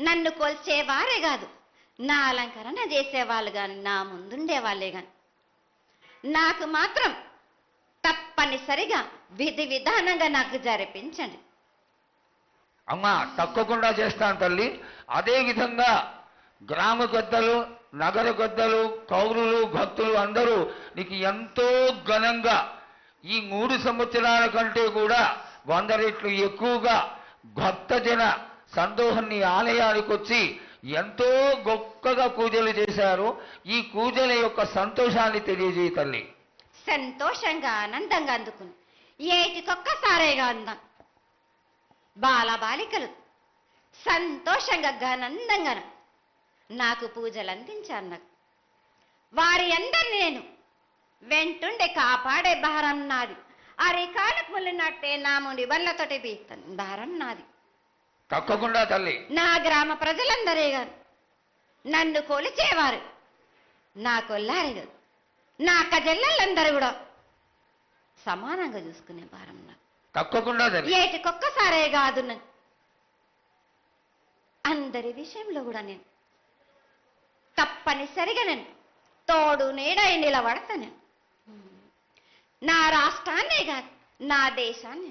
నన్ను కొల్చేవారే కాదు. నా అలంకరణ చేసేవాళ్ళు కానీ నా ముందుండే వాళ్ళే కానీ నాకు మాత్రం తప్పనిసరిగా విధి విధానంగా నాకు జరిపించండి. అమ్మా తక్కకుండా చేస్తాను తల్లి. అదే విధంగా గ్రామ పెద్దలు నగర పెద్దలు కౌరులు భక్తులు అందరూ నీకు ఎంతో ఘనంగా ఈ మూడు సంవత్సరాల కంటే కూడా వంద రెట్లు ఎక్కువగా భక్తజన జన సంతోషాన్ని ఆలయానికి వచ్చి ఎంతో గొప్పగా పూజలు చేశారు. ఈ పూజల యొక్క సంతోషాన్ని తెలియజేయ తల్లి. సంతోషంగా ఆనందంగా అందుకుని. ఏటికొక్కసారేగా అందాం. బాల బాలికలు సంతోషంగా ఘనందంగా నాకు పూజలు అందించారు. నాకు వారి అందరిని నేను వెంటుండే కాపాడే భారం నాది. అరికాలకు ముళ్ళినట్టే నాముని వల్లతోటి బీక్తాను భారం నాది. తప్పకుండా తల్లి. నా గ్రామ ప్రజలందరే కాదు నన్ను కొలిచేవారు. నా కొల్లారే కాదు నా కజల్లలందరూ కూడా సమానంగా చూసుకునే భారం నాకు తల్లి. ఏటికొక్కసారే కాదు నన్ను అందరి విషయంలో కూడా నేను తప్పనిసరిగా నేను తోడు నీడై నిలబడతా నేను నా రాష్ట్రాన్నే కాదు నా దేశాన్ని